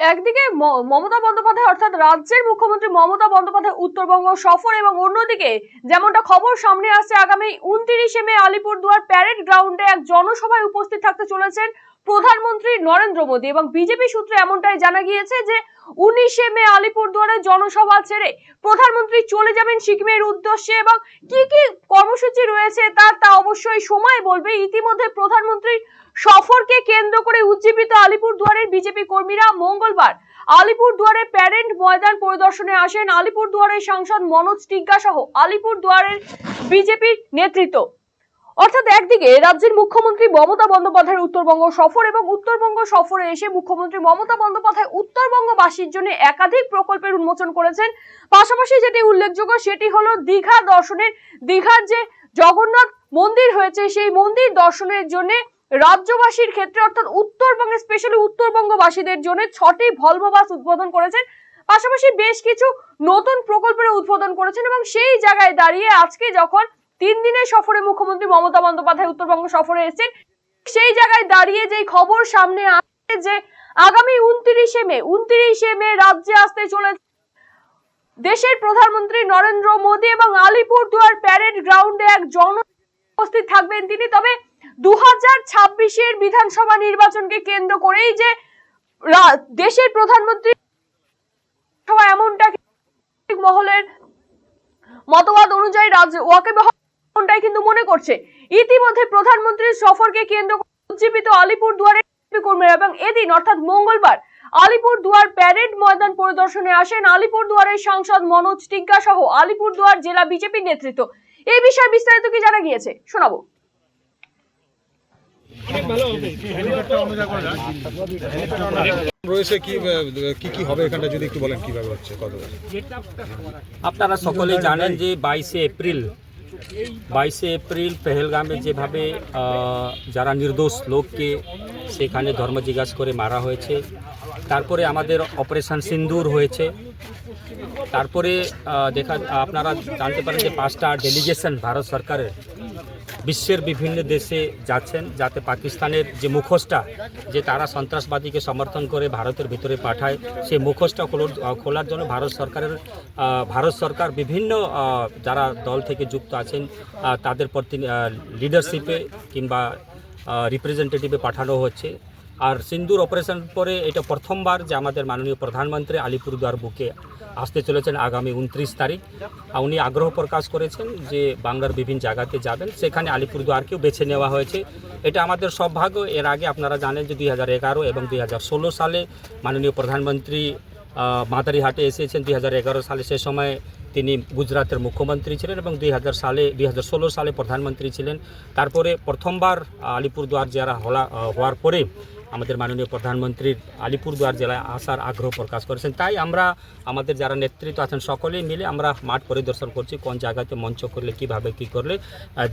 একদিকে মমতা বন্দ্যোপাধ্যায় অর্থাৎ রাজ্যের মুখ্যমন্ত্রী মমতা বন্দ্যোপাধ্যায় উত্তরবঙ্গ সফর এবং অন্যদিকে যেমনটা খবর সামনে আসছে, আগামী উনত্রিশে মে আলিপুরদুয়ার প্যারেড গ্রাউন্ডে এক জনসভায় উপস্থিত থাকতে চলেছেন প্রধানমন্ত্রী নরেন্দ্র মোদী এবং বিজেপি সূত্রে এমনটাই জানা গিয়েছে যে উনিশে মে আলিপুরদুয়ারে জনসভা ছেড়ে প্রধানমন্ত্রী চলে যাবেন সিকিমের উদ্দেশ্যে এবং কি কি কর্মসূচি রয়েছে তার তা অবশ্যই সময় বলবে। ইতিমধ্যে প্রধানমন্ত্রী সফরকে কেন্দ্র করে উজ্জীবিত আলিপুরদুয়ারের বিজেপি কর্মীরা মঙ্গলবার আলিপুরদুয়ারে প্যারেন্ট ময়দান পরিদর্শনে আসেন। আলিপুরদুয়ারের সাংসদ মনোজ টিগ্গা সহ আলিপুরদুয়ারের বিজেপির নেতৃত্ব। অর্থাৎ একদিকে রাজ্যের মুখ্যমন্ত্রী মমতা বন্দ্যোপাধ্যায়ের উত্তরবঙ্গ সফর এবং উত্তরবঙ্গ সফরে এসে মুখ্যমন্ত্রী মমতা বন্দ্যোপাধ্যায় উত্তরবঙ্গবাসীর জন্য একাধিক প্রকল্পের উন্মোচন করেছেন। পাশাপাশি যেটি উল্লেখযোগ্য সেটি হলো দীঘা দর্শনের, দীঘার যে জগন্নাথ মন্দির হয়েছে, সেই মন্দির দর্শনের জন্য রাজ্যবাসীর ক্ষেত্রে, অর্থাৎ উত্তরবঙ্গে স্পেশালি উত্তরবঙ্গবাসীদের জন্য ছটি ভলভো বাস উদ্বোধন করেছেন। পাশাপাশি বেশ কিছু নতুন প্রকল্পের উদ্বোধন করেছেন এবং সেই জায়গায় দাঁড়িয়ে আজকে যখন তিন দিনের সফরে মুখ্যমন্ত্রী মমতা বন্দ্যোপাধ্যায় উত্তরবঙ্গ সফরে এসেছেন, সেই জায়গায় দাঁড়িয়ে যেই খবর সামনে আসছে যে আগামী উনত্রিশে মে উনত্রিশে মে রাজ্যে আসতে চলেছে দেশের প্রধানমন্ত্রী নরেন্দ্র মোদী এবং আলিপুরদুয়ার প্যারেড গ্রাউন্ডে এক জন উপস্থিত থাকবেন তিনি। তবে বিধানসভা নির্বাচনকে কেন্দ্র করেই যে দেশের প্রধানমন্ত্রী এমনটা মহলের মতবাদ অনুযায়ী রাজ্য কিন্তু মনে করছে। ইতিমধ্যে প্রধানমন্ত্রীর সফরকে কেন্দ্র উজ্জীবিত আলিপুর দুয়ারের কর্মীরা এবং এদিন, অর্থাৎ মঙ্গলবার আলিপুর দুয়ার প্যারেড ময়দান পরিদর্শনে আসেন আলিপুর দুয়ারের সাংসদ মনোজ টিগ্গা সহ আলিপুর দুয়ার জেলা বিজেপির নেতৃত্ব। এই বিষয়ে বিস্তারিত কি জানা গিয়েছে? শোনাবো। রয়েছে কি কি কি হবে এখানটা যদি একটু বলেন কীভাবে হচ্ছে, কত আপনারা সকলেই জানেন যে বাইশে এপ্রিল বাইশে এপ্রিল পেহেলগামে যেভাবে যারা নির্দোষ লোককে সেখানে ধর্ম জিজ্ঞাসা করে মারা হয়েছে, তারপরে আমাদের অপারেশন সিন্দুর হয়েছে, তারপরে দেখা, আপনারা জানতে পারেন যে পাঁচটা ডেলিগেশন ভারত সরকারের। বিশ্বের বিভিন্ন দেশে যাচ্ছেন যাতে পাকিস্তানের যে মুখোশটা, যে তারা সন্ত্রাসবাদীকে সমর্থন করে ভারতের ভিতরে পাঠায়, সেই মুখোশটা খোলার খোলার জন্য ভারত সরকারের ভারত সরকার বিভিন্ন যারা দল থেকে যুক্ত আছেন তাদের প্রতি লিডারশিপে কিংবা রিপ্রেজেন্টেটিভে পাঠানো হচ্ছে। আর সিন্দুর অপারেশন পরে এটা প্রথমবার যে আমাদের মাননীয় প্রধানমন্ত্রী আলিপুরদুয়ার বুকে আসতে চলেছেন আগামী উনত্রিশ তারিখ। উনি আগ্রহ প্রকাশ করেছেন যে বাংলার বিভিন্ন জায়গাতে যাবেন। সেখানে আলিপুরদুয়ারকেও বেছে নেওয়া হয়েছে। এটা আমাদের সৌভাগ্য। এর আগে আপনারা জানেন যে দুই হাজার এগারো এবং দুই হাজার ষোলো সালে মাননীয় প্রধানমন্ত্রী মাদারিহাটে এসেছেন। দুই হাজার এগারো সালে সে সময় তিনি গুজরাটের মুখ্যমন্ত্রী ছিলেন এবং দুই হাজার সালে, দুই হাজার ষোলো সালে প্রধানমন্ত্রী ছিলেন। তারপরে প্রথমবার আলিপুরদুয়ার যারা হওয়ার পরে আমাদের মাননীয় প্রধানমন্ত্রীর আলিপুরদুয়ার জেলায় আসার আগ্রহ প্রকাশ করেছেন। তাই আমরা আমাদের যারা নেতৃত্ব আছেন সকলেই মিলে আমরা মাঠ পরিদর্শন করছি, কোন জায়গাতে মঞ্চ করলে, কীভাবে, কি করলে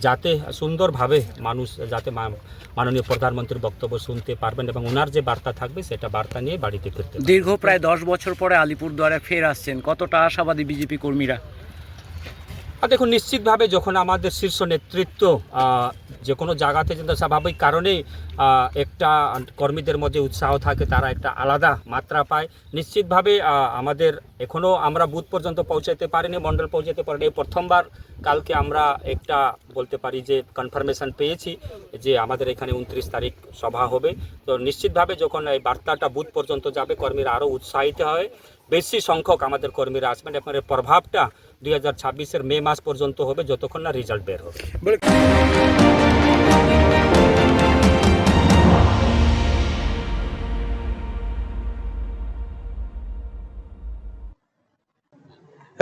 যাতে সুন্দরভাবে মানুষ, যাতে মাননীয় প্রধানমন্ত্রীর বক্তব্য শুনতে পারবেন এবং ওনার যে বার্তা থাকবে সেটা বার্তা নিয়ে বাড়িতে ফিরতে দীর্ঘ প্রায় দশ বছর পরে আলিপুরদুয়ারে ফের আসছেন। কতটা আশাবাদী বিজেপি কর্মীরা? আর দেখুন, নিশ্চিতভাবে যখন আমাদের শীর্ষ নেতৃত্ব যে কোনো জায়গাতে কিন্তু স্বাভাবিক কারণেই একটা কর্মীদের মধ্যে উৎসাহ থাকে, তারা একটা আলাদা মাত্রা পায়। নিশ্চিতভাবে আমাদের এখনও আমরা বুথ পর্যন্ত পৌঁছাতে পারিনি, মণ্ডল পৌঁছাতে পারিনি। প্রথমবার কালকে আমরা একটা বলতে পারি যে কনফার্মেশন পেয়েছি যে আমাদের এখানে উনত্রিশ তারিখ সভা হবে। তো নিশ্চিতভাবে যখন এই বার্তাটা বুথ পর্যন্ত যাবে, কর্মীরা আরও উৎসাহিত হয়। বেশি সংখ্যক আমাদের কর্মীরা আসবেন। এবং এর প্রভাবটা দুই হাজার ছাব্বিশের মে মাস পর্যন্ত হবে যতক্ষণ না রেজাল্ট বের হবে।